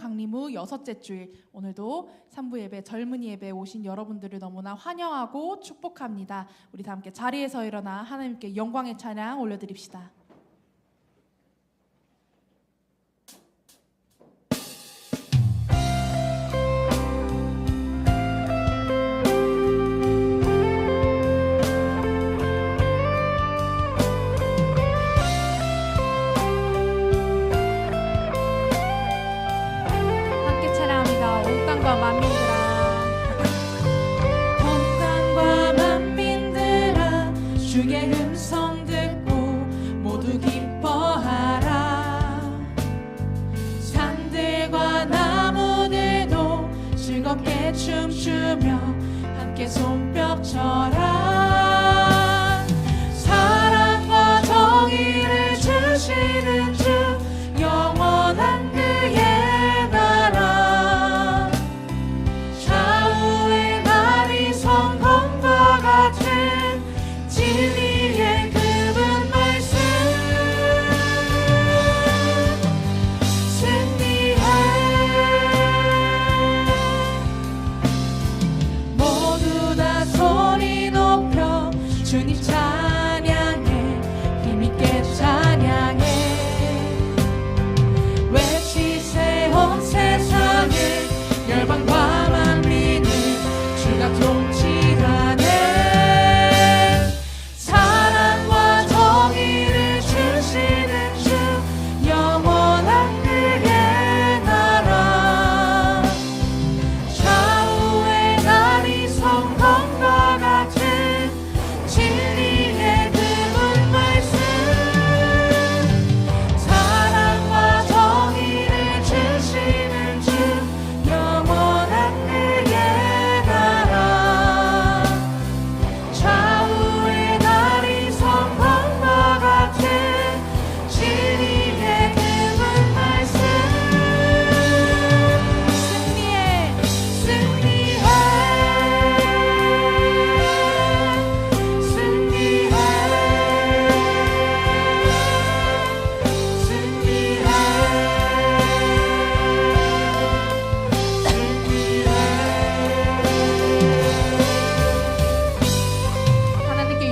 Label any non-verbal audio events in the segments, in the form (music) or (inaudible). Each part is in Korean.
강림 후 여섯째 주일 오늘도 산부 예배 젊은이 예배 오신 여러분들을 너무나 환영하고 축복합니다. 우리 다 함께 자리에서 일어나 하나님께 영광의 찬양 올려드립시다.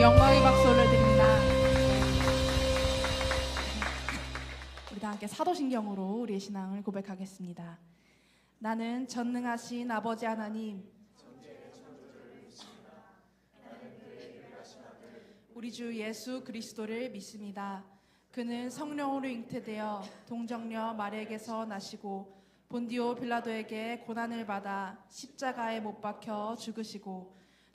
영광의 박수 올려드립니다. 우리 다 함께 사도신경으로 우리의 신앙을 고백하겠습니다. 나는 전능하신 아버지 하나님, 우리 주 예수 그리스도를 믿습니다. 그는 성령으로 잉태되어 동정녀 마리에게서 나시고 본디오 빌라도에게 고난을 받아 십자가에 못 박혀 죽으시고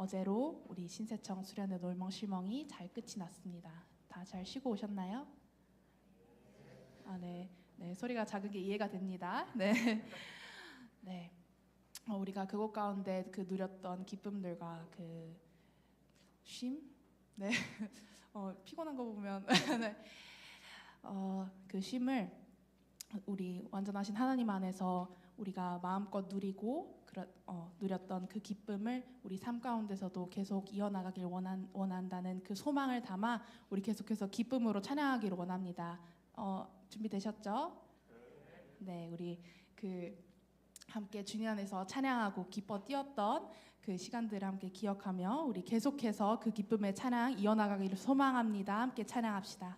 어제로 우리 신세청 수련회 놀멍실멍이 잘 끝이 났습니다. 다 잘 쉬고 오셨나요? 아, 네. 네, 소리가 작은 게 이해가 됩니다. (laughs) 네. 네. 어, 우리가 그곳 가운데 그 누렸던 기쁨들과 그 쉼? 네. (laughs) 어, 피곤한 거 보면 (laughs) 네. 어, 그 쉼을 우리 완전하신 하나님 안에서 우리가 마음껏 누리고 어, 누렸던 그 기쁨을 우리 삶 가운데서도 계속 이어나가길 원한, 원한다는 그 소망을 담아 우리 계속해서 기쁨으로 찬양하기를 원합니다. 어, 준비되셨죠? 네, 우리 그 함께 주님 안에서 찬양하고 기뻐 뛰었던 그 시간들을 함께 기억하며 우리 계속해서 그 기쁨의 찬양 이어나가기를 소망합니다. 함께 찬양합시다.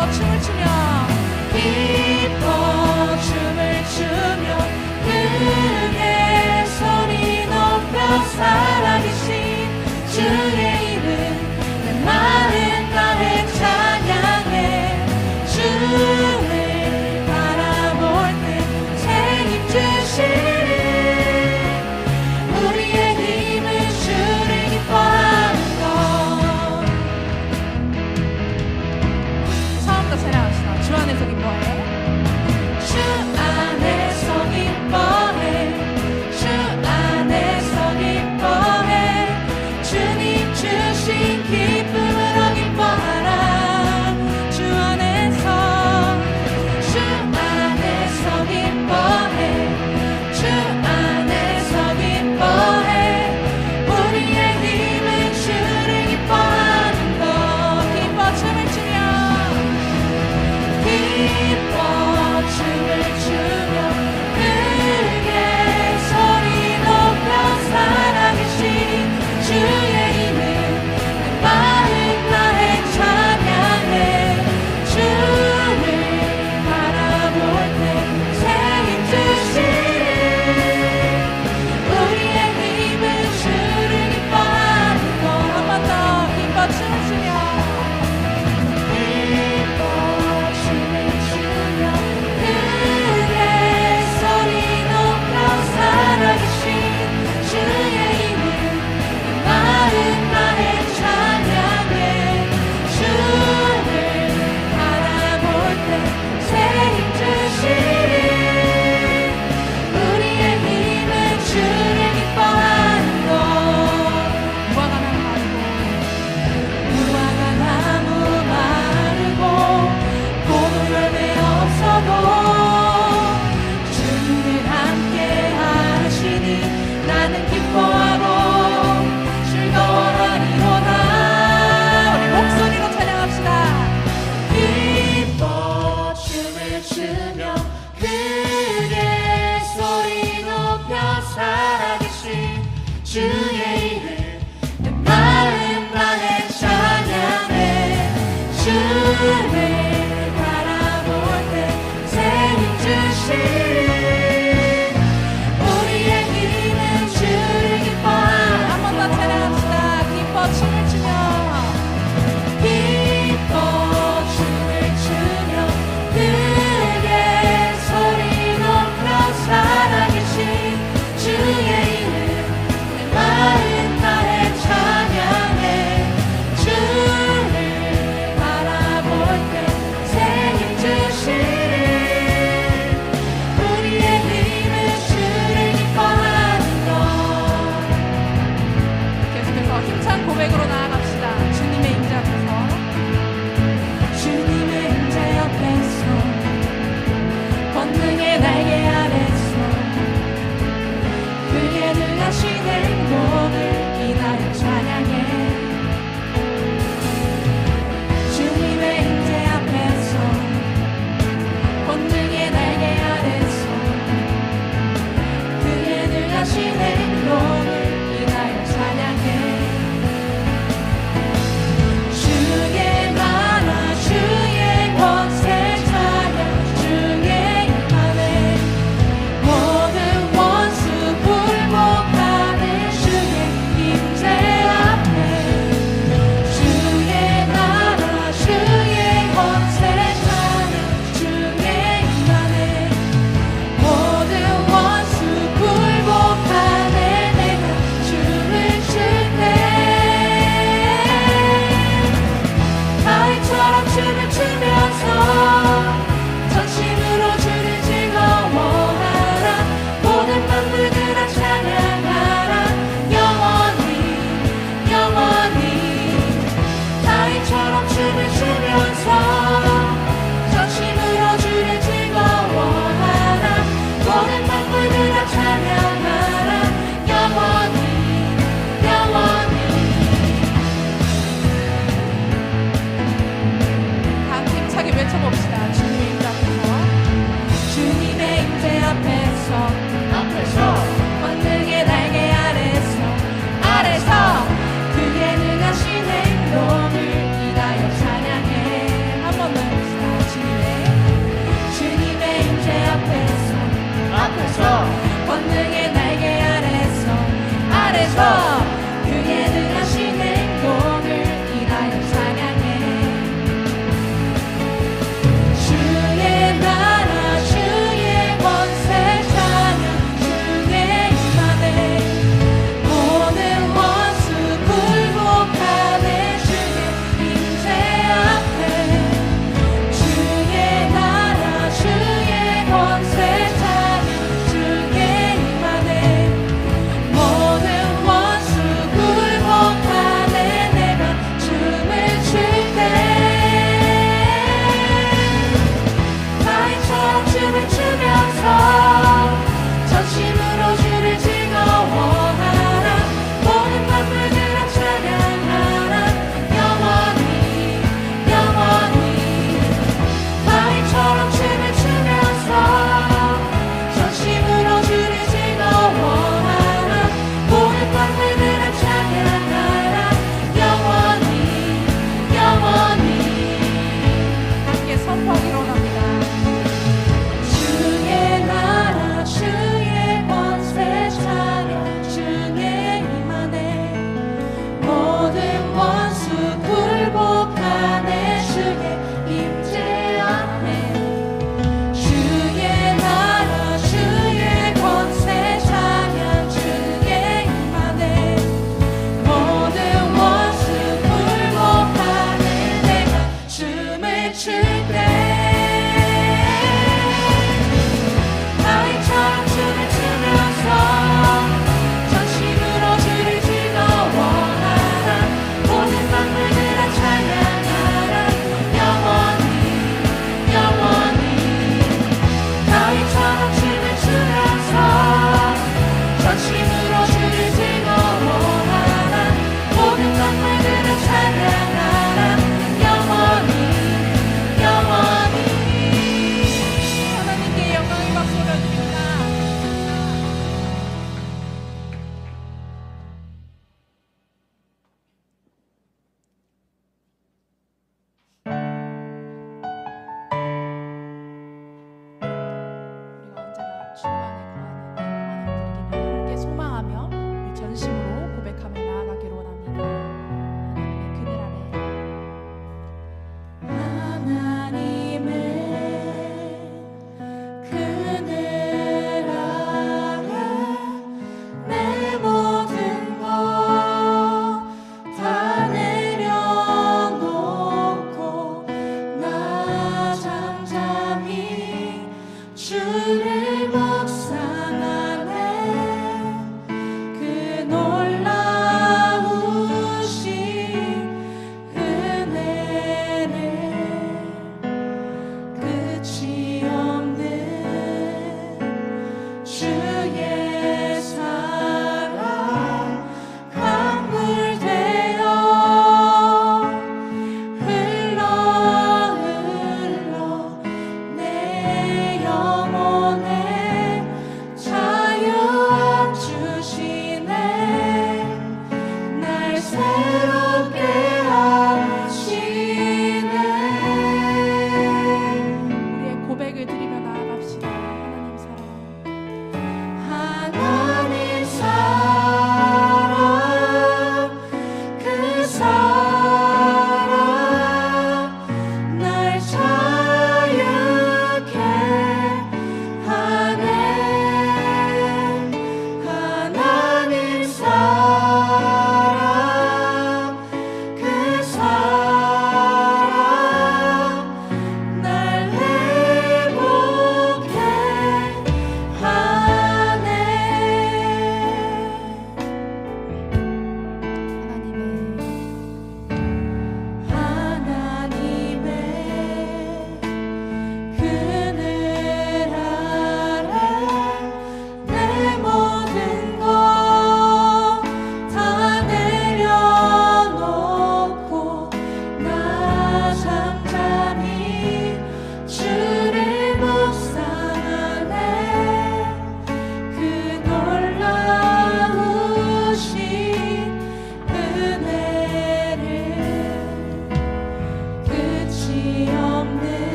기뻐 춤을 추며 기뻐 춤을 추며 그의 손이 높여 살아계신 주의 이름 내 많은 나의 자